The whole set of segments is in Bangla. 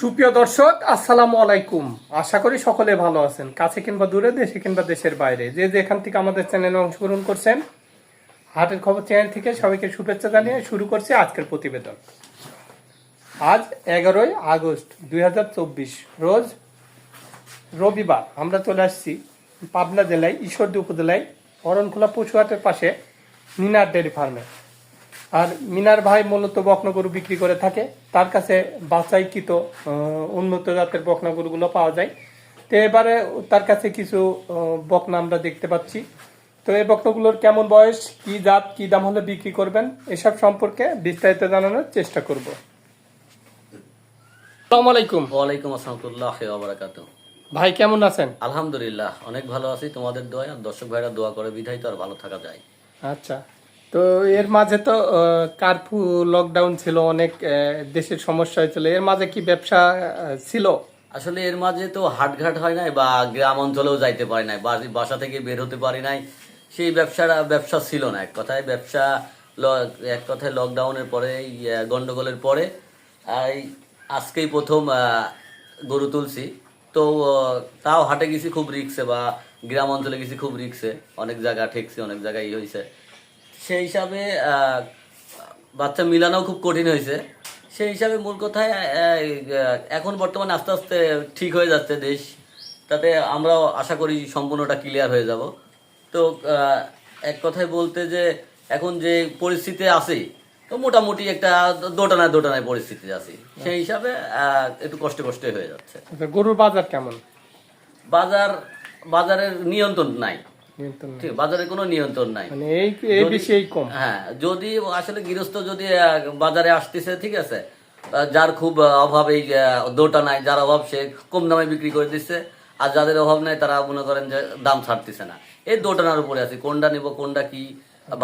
সুপ্রিয় দর্শক, আসসালামু আলাইকুম। আশা করি সকলে ভালো আছেন। কাছে কিংবা দূরে, দেশে কিংবা দেশের বাইরে। যে যেখান থেকে আমাদের চ্যানেলে অংশগ্রহণ করছেন, হাটের খবর চ্যানেল থেকে সবাইকে শুভেচ্ছা জানিয়ে শুরু করছি আজকের প্রতিবেদন। আজ এগারোই আগস্ট দুই হাজার চব্বিশ, রোজ রবিবার আমরা চলে আসছি পাবনা জেলায়, ঈশ্বরদী উপজেলায় অরণখোলা পশুহাটের পাশে মিনার ডেয়ারি ফার্মে। আর মিনার ভাই মূলত বকনা গরু বিক্রি করে থাকে। তার কাছে বাছাইকৃত উন্নত জাতের বকনা গরুগুলো পাওয়া যায়। তো এবারে তার কাছে কিছু বকনা আমরা দেখতে পাচ্ছি। তো এই বকনাগুলোর কেমন বয়স কি জাত কি দাম হলে বিক্রি করবেন এসব সম্পর্কে বিস্তারিত জানানোর চেষ্টা করব। আসসালামু আলাইকুম। ওয়ালাইকুম আসসালামতুল্লাহ বারাকাত ভাই কেমন আছেন? আলহামদুলিল্লাহ অনেক ভালো আছি। তোমাদের দোয়া আর দর্শক ভাইরা দোয়া করে বিধাই তো আর ভালো থাকা যায়। আচ্ছা। তো এর মাঝে তো কারফু লকডাউন ছিল, অনেক দেশের সমস্যা হয়েছিল এর মাঝে কি ব্যবসা ছিল? আসলে এর মাঝে তো হাটঘাট হয় নাই বা গ্রাম অঞ্চলেও যাইতে পারি নাই বাসা থেকে বের হতে পারি নাই। সেই ব্যবসাটা, ব্যবসা ছিল না। এক কথায় ব্যবসা এক কথায় লকডাউনের পরে গন্ডগোলের পরে আজকেই প্রথম গরু তুলছি। তো তাও হাটে গেছি খুব রিক্সে বা গ্রাম অঞ্চলে গেছি খুব রিক্সে অনেক জায়গা ঠেকছি, অনেক জায়গায় ই হয়েছে সেই হিসাবে বাচ্চা মিলানো খুব কঠিন হয়েছে। সেই হিসাবে মূল কথায় এখন বর্তমানে আস্তে আস্তে ঠিক হয়ে যাচ্ছে দেশ। তাতে আমরাও আশা করি সম্পূর্ণটা ক্লিয়ার হয়ে যাব। তো এক কথায় বলতে যে এখন যে পরিস্থিতি আছে তো মোটামুটি একটা দোটানায় দোটানায় পরিস্থিতি আছে। সেই হিসাবে একটু কষ্ট কষ্ট হয়ে যাচ্ছে। আচ্ছা, গরুর বাজার কেমন? বাজার বাজারের নিয়ন্ত্রণ নেই। ঠিক বাজারে কোনো নিয়ন্ত্রণ নাই। মানে হ্যাঁ যদি আসলে গৃহস্থ যদি বাজারে আসতেছে ঠিক আছে যার খুব অভাব এই দোটা নাই যার অভাব সে কম দামে বিক্রি করে দিচ্ছে আর যাদের অভাব নাই তারা মনে করেন যে দাম ছাড়তেছে না। এই দোটানার উপরে আছে কোনটা নিব কোনটা কি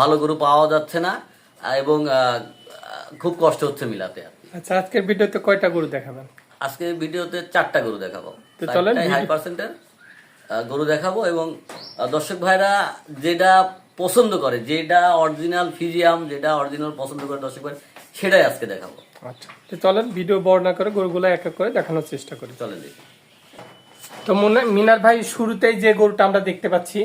ভালো গরু পাওয়া যাচ্ছে না এবং খুব কষ্ট হচ্ছে মিলাতে। আচ্ছা আজকের ভিডিওতে কয়টা গরু দেখাবেন? আজকে ভিডিওতে চারটা গরু দেখাবো। চলেন হাই পার্সেন্টের গরু দেখাবো এবং দর্শক ভাইরা যেটা পছন্দ করে যেটা অরিজিনাল ফিজিয়াম যেটা অরিজিনাল পছন্দ করে দর্শক ভাই সেটাই আজকে দেখাবো। আচ্ছা তো চলেন ভিডিও বর্ণনা করে গরুগুলো এক এক করে দেখানোর চেষ্টা করি। চলেন দেখি। তো মনে- মিনার ভাই শুরুতেই যে গরুটা আমরা দেখতে পাচ্ছি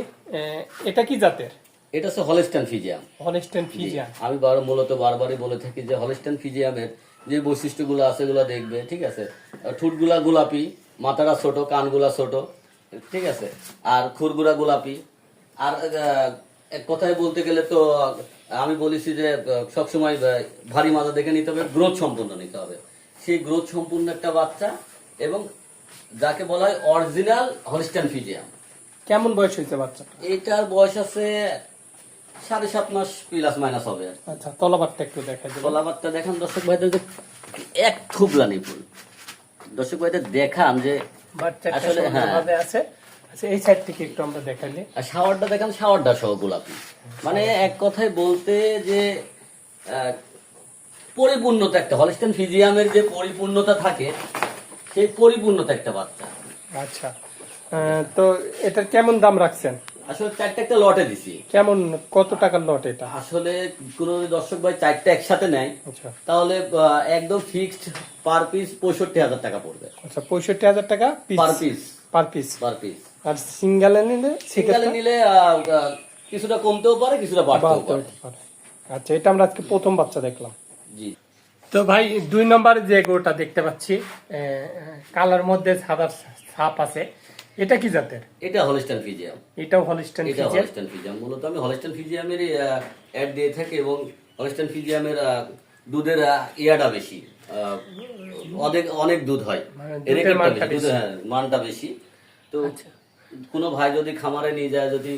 এটা কি জাতের? এটা হচ্ছে হলিস্টান ফিজিয়াম হলিস্টেন ফিজিয়াম আমি বার মূলত বারবারই বলে থাকি যে হলিস্টান ফিজিয়ামের যে বৈশিষ্ট্যগুলো আছে এগুলো দেখবে ঠিক আছে? ঠুটগুলা গোলাপি মাথাটা ছোট কানগুলা ছোট ঠিক আছে। আর খুরগুলা গোলাপি। আর এক কথায় বলতে গেলে তো আমি বলেছি যে সবসময় ভারী মাজা দেখে নিতে হবে গ্রোথ সম্পূর্ণ নিতে হবে। সেই গ্রোথ সম্পূর্ণ একটা বাচ্চা এবং যাকে বলা হয় অরিজিনাল হলিস্টান ফিজিয়াম। কেমন বয়স হয়েছে বাচ্চাটা? এটার বয়স আছে সাড়ে সাত মাস প্লাস মাইনাস হবে আচ্ছা তলাবারটা একটু দেখা যাবে কলাপাতটা দেখান দর্শক ভাইদের যে এক থুবলা ফুল। দর্শক ভাইদের দেখান যে বাচ্চাটা হ্যাঁ। সুন্দরভাবে আছে। আচ্ছা এই সাইড থেকে একটু আমরা দেখাইলে আর শাওয়ারটা দেখান শাওয়ারটা সহ গোলাপি। মানে এক কথায় বলতে যে আহ, পরিপূর্ণতা একটা হলিস্টান ফিজিয়ামের যে পরিপূর্ণতা থাকে সেই পরিপূর্ণতা একটা বাচ্চা। আচ্ছা। তো এটার কেমন দাম রাখছেন? আসলে চারটা একটা লটে দিছি। কেমন কত টাকার লট এটা? আসলে কোন দর্শক ভাই চারটা একসাথে নেয়। আচ্ছা। তাহলে একদম ফিক্সড পার পিস পঁয়ষট্টি হাজার টাকা পড়বে। আচ্ছা পঁয়ষট্টি হাজার টাকা per piece per piece per piece আর সিঙ্গেলে নিলে সিঙ্গেলে নিলে কিছুটা কমতেও পারে কিছুটা বাড়তেও পারে। পারে। আচ্ছা এটা আমরা আজকে প্রথম বাচ্চা দেখলাম। জি। তো ভাই দুই নম্বর যে গরুটা দেখতে পাচ্ছি কালার মধ্যে সাদা ছাপ আছে। এটা কি জাতের? এটা হলিস্টান ফিজিয়াম এটাও হলিস্টেন এটা হলিস্টান ফিজিয়াম মূলত আমি হলিস্টান ফিজিয়ামের অ্যাড দিয়ে থাকি এবং হলিস্টান ফিজিয়ামের দুধের ইয়াটা বেশি। অনেক অনেক দুধ হয়। মানে মানটা বেশি, হ্যাঁ, মানটা বেশি। তো কোনো ভাই যদি খামারে নিয়ে যায় যদি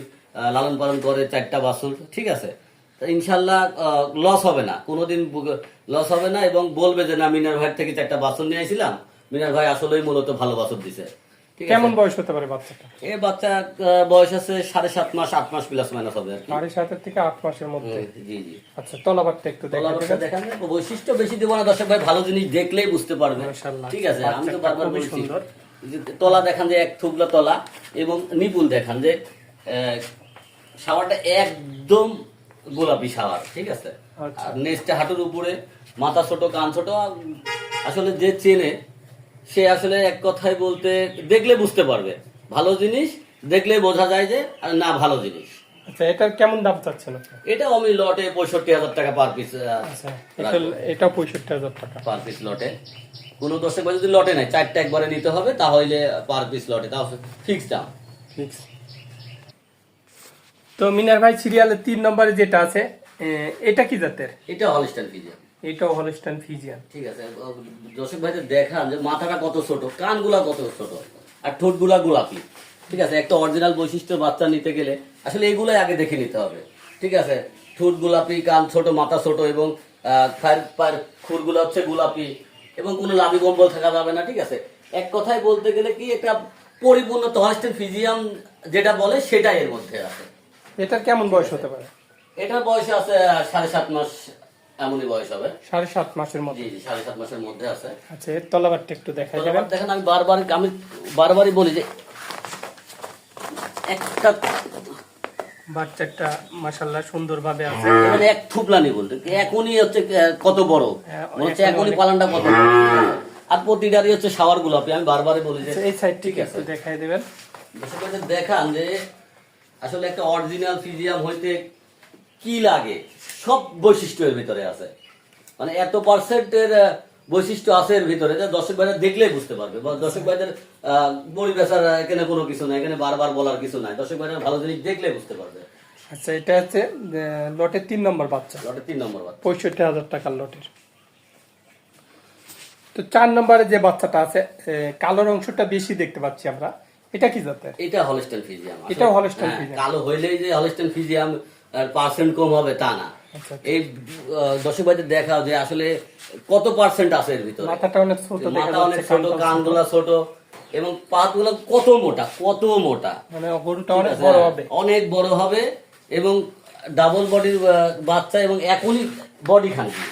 লালন পালন করে চারটা বাছুর ঠিক আছে? তা ইনশাল্লাহ লস হবে না। কোনোদিন লস হবে না এবং বলবে যে না মিনার ভাই থেকে চারটা বাছুর নিয়ে আসছিলাম মিনার ভাই আসলেই মূলত ভালো বাছুর দিছে। কেমন বয়স হতে পারে বাচ্চাটা? এই বাচ্চা বয়স আছে সাড়ে সাত মাস আট মাস প্লাস মাইনাস হবে সাড়ে সাতের থেকে আট মাসের মধ্যে? জি জি। আচ্ছা তলাবারটা একটু তলাবারটা দেখান বৈশিষ্ট্য বেশি দেবো না দর্শক ভাই ভালো জিনিস দেখলেই বুঝতে পারবে ঠিক আছে আমি তো বারবার বলছি তলা দেখান যে এক থুবলা তলা এবং নিপুল দেখান যে শাওয়ারটা একদম গোলাপি শাওয়ার ঠিক আছে? আচ্ছা। আর নেক্সটটা হাঁটুর উপরে মাথা ছোট কান ছোট আসলে যে চেনে সে আসলে এক কথায় বলতে দেখলে বুঝতে পারবে। ভালো জিনিস দেখলে বোঝা যায় যে আর না ভালো জিনিস। আচ্ছা এটার কেমন দাম চাচ্ছেন এটাও আমি লটে পঁয়ষট্টি হাজার টাকা পার পিস আচ্ছা এটা এটা পঁয়ষট্টি হাজার টাকা। পার পিস লটে। কোনো দর্শক যদি লটে নাই চারটা একবারে নিতে হবে তাহলে পার পিস লটে। তাও ফিক্স দাম। Fix। তো মিনার ভাই সিরিয়ালের তিন নম্বরে যেটা আছে এটা কি জাতের? এটা হলিস্টান ফিজিয়াম এটাও হলস্টান ফিজিয়ান ঠিক আছে দর্শক ভাইদের দেখান যে মাথাটা কত ছোট কানগুলা কত ছোট আর ঠোঁটগুলা গোলাপি। ঠিক আছে একটা অরিজিনাল বৈশিষ্ট্য বাচ্চা নিতে গেলে আসলে এগুলাই আগে দেখে নিতে হবে। ঠিক আছে ঠোঁট গোলাপি কান ছোট মাথা ছোট এবং পায়ের খুরগুলো হচ্ছে গোলাপি এবং কোনো লাভি কম্বল থাকা যাবে না ঠিক আছে। এক কথায় বলতে গেলে কি একটা পরিপূর্ণ তহস্টের ফিজিয়াম যেটা বলে সেটাই এর মধ্যে আছে। এটার কেমন বয়স হতে পারে? এটার বয়স আছে সাড়ে সাত মাস এমনই বয়স হবে। সাড়ে সাত মাসের মতো জি সাড়ে সাত মাসের মধ্যে আছে। আচ্ছা এর তলাবারটা একটু দেবেন এবার দেখেন আমি বারবার আমি বারবারই বলি যে একটা বাচ্চাটা মাসাল্লাহ সুন্দর ভাবে আছে। মানে এক থুপলানি বলতে এখনই হচ্ছে কত বড়? হ্যাঁ, মনে হচ্ছে এখনই পালানটা কত আর প্রতিটারই হচ্ছে শাওয়ার গোলাপি আমি বারবারই বলি যে এই সাইড ঠিক আছে। দেখাই দেবেন। দেখান যে আসলে একটা অরিজিনাল ফিজিয়াম হইতে কি লাগে? সব বৈশিষ্ট্য এর ভিতরে আছে। মানে এত পার্সেন্টের বৈশিষ্ট্য আছে এর ভিতরে যে দর্শক ভাইরা দেখলেই বুঝতে পারবে দর্শক ভাইদের বড়ি বেচার এখানে কোনো কিছু নাই এখানে বারবার বলার কিছু নাই। দর্শক ভাইরা ভালো জিনিস দেখলে বুঝতে পারবে। আচ্ছা এটা হচ্ছে লটের তিন নম্বর বাচ্চা। লটের তিন নম্বর বাদ পঁয়ষট্টি হাজার টাকার লটের। তো চার নম্বরে যে বাচ্চাটা আছে কালোর অংশটা বেশি দেখতে পাচ্ছি আমরা। এটা কি জাতের? এটা হলস্টেন ফিজিয়াম। এটা হলস্টেইন হ্যাঁ, ফিজিয়াম। কালো হইলেই যে হলস্টেন ফিজিয়াম পার্সেন্ট কম হবে তা না। আচ্ছা। এই আহ, দর্শক ভাইদের দেখাও যে আসলে কত পার্সেন্ট আছে এর ভিতরে। মাথাটা অনেক ছোট মাথা অনেক ছোট। কানগুলা ছোট এবং পাতগুলো কত মোটা কত মোটা। মানে গরুটা অনেক বড় হবে। অনেক বড় হবে এবং ডাবল বডির বাচ্চা এবং এখনই বডি খানকি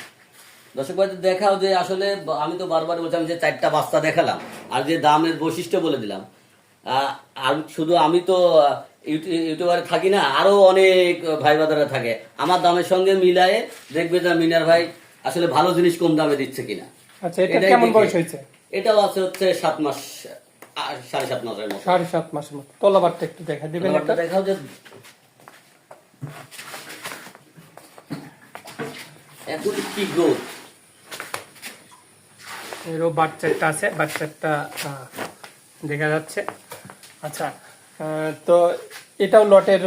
দর্শক ভাইদের দেখাও যে আসলে আমি তো বারবার বলছিলাম যে চারটা বাচ্চা দেখালাম আর যে দামের বৈশিষ্ট্য বলে দিলাম। আহ, আর শুধু আমি তো ইউটিউবারে থাকি না আরও অনেক ভাই বাদারা থাকে। আমার দামের সঙ্গে মিলায়ে দেখবে যে মিনার ভাই আসলে ভালো জিনিস কম দামে দিচ্ছে কিনা। আচ্ছা এটা কেমন বয়স হয়েছে? এটাও আছে হচ্ছে সাত মাস সাড়ে সাত মাসের মতো। সাড়ে সাত মাসের মতো। তলাবারটা একটু দেখা দিবেন দেখাও যে এখন কি গ্রোথ এরও বাচ্চাটা আছে বাচ্চাটা দেখা যাচ্ছে। আচ্ছা তো এটাও লটের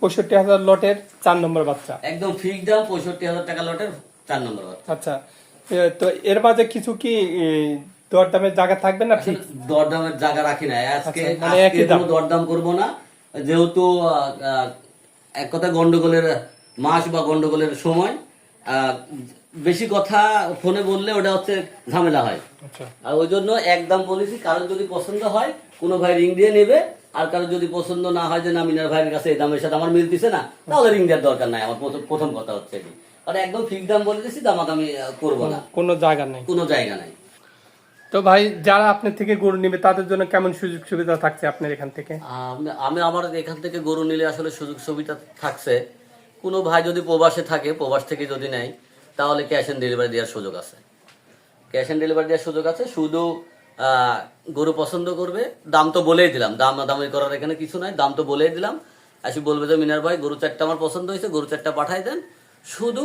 পঁয়ষট্টি হাজার লটের চার নম্বর বাচ্চা। একদম ফিক্স দাম পঁয়ষট্টি হাজার টাকা লটের চার নম্বর বাচ্চা। আচ্ছা তো এর মাঝে কিছু কি দরদামের জায়গা থাকবে না ঠিক? দরদামের জায়গা রাখি না আজকে আচ্ছা, মানে একই দাম। দরদাম করব না। যেহেতু এক কথা গন্ডগোলের মাস বা গন্ডগোলের সময় আহ, বেশি কথা ফোনে বললে ওটা হচ্ছে ঝামেলা হয়। আচ্ছা। আর ওই জন্য একদম বলেছি কারণ যদি পছন্দ হয় কোনো ভাই রিং দিয়ে নেবে আর কারও যদি পছন্দ না হয় যে না মিনার ভাইয়ের কাছে এই দামের সাথে আমার মিলতেছে না তাহলে রিং দেওয়ার দরকার নাই আমার প্রথম- কথা হচ্ছে এটি। আর একদম ফিক্স দাম বলে দিয়েছি দামাদামি আহ, করব না। কোনো জায়গা নাই। কোনো জায়গা নাই। তো ভাই যারা আপনার থেকে গরু নেবে তাদের জন্য কেমন সুযোগ সুবিধা থাকছে আপনার এখান থেকে? আমি- আমি আমার এখান থেকে গরু নিলে আসলে সুযোগ সুবিধা থাকছে। কোনো ভাই যদি প্রবাসে থাকে প্রবাস থেকে যদি নেয় তাহলে ক্যাশ অন ডেলিভারি দেওয়ার সুযোগ আছে। ক্যাশ অন ডেলিভারি দেওয়ার সুযোগ আছে শুধু গরু পছন্দ করবে দাম তো বলেই দিলাম। দাম দামি করার এখানে কিছু নাই দাম তো বলেই দিলাম। আসি বলবে যে মিনার ভাই গরু চারটা আমার পছন্দ হয়েছে গরু চারটা পাঠাই দেন। শুধু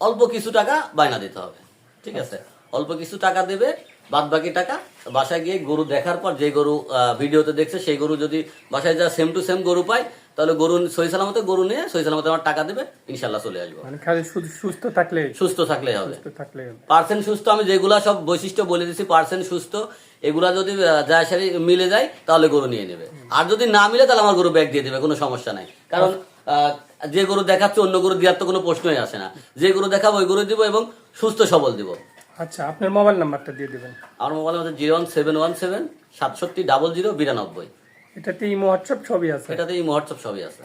অল্প কিছু টাকা বায়না দিতে হবে। ঠিক আছে? অল্প কিছু টাকা দেবে বাদ বাকি টাকা বাসায় গিয়ে গরু দেখার পর যে গরু ভিডিওতে দেখছে সেই গরু যদি বাসায় যা সেম টু সেম গরু পায় তাহলে গরু সই সালামতে গরু নিয়ে সই সালামতে আমার টাকা দেবে ইনশাল্লাহ চলে আসব। মানে খালি সুস্থ থাকলে সুস্থ থাকলে হবে। সুস্থ থাকলে হবে। পার্সেন্ট সুস্থ আমি যেগুলা সব বৈশিষ্ট্য বলে দিচ্ছি পার্সেন্ট সুস্থ। এগুলা যদি যায় সারি মিলে যায় তাহলে গরু নিয়ে নেবে। আর যদি না মিলে তাহলে আমার গরু ব্যাগ দিয়ে দেবে কোনো সমস্যা নাই। কারণ যে গরু দেখাচ্ছে অন্য গরু দেওয়ার তো কোনো প্রশ্নই আসে না। যে গরু দেখাবো ওই গরু দিব এবং সুস্থ সবল দিব। আচ্ছা আপনার মোবাইল নাম্বারটা দিয়ে দেবেন। আমার মোবাইল হচ্ছে zero one seven one seven সাতষট্টি ডাবল জিরো বিরানব্বই। এটাতে ইমো হোয়াটসঅ্যাপ সবই আছে? এটাতে এই মহোৎসব সবই আছে।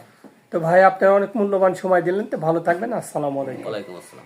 তো ভাই আপনার অনেক মূল্যবান সময় দিলেন তো ভালো থাকবেন আসসালামু আলাইকুম। ওয়ালাইকুম আসসালাম।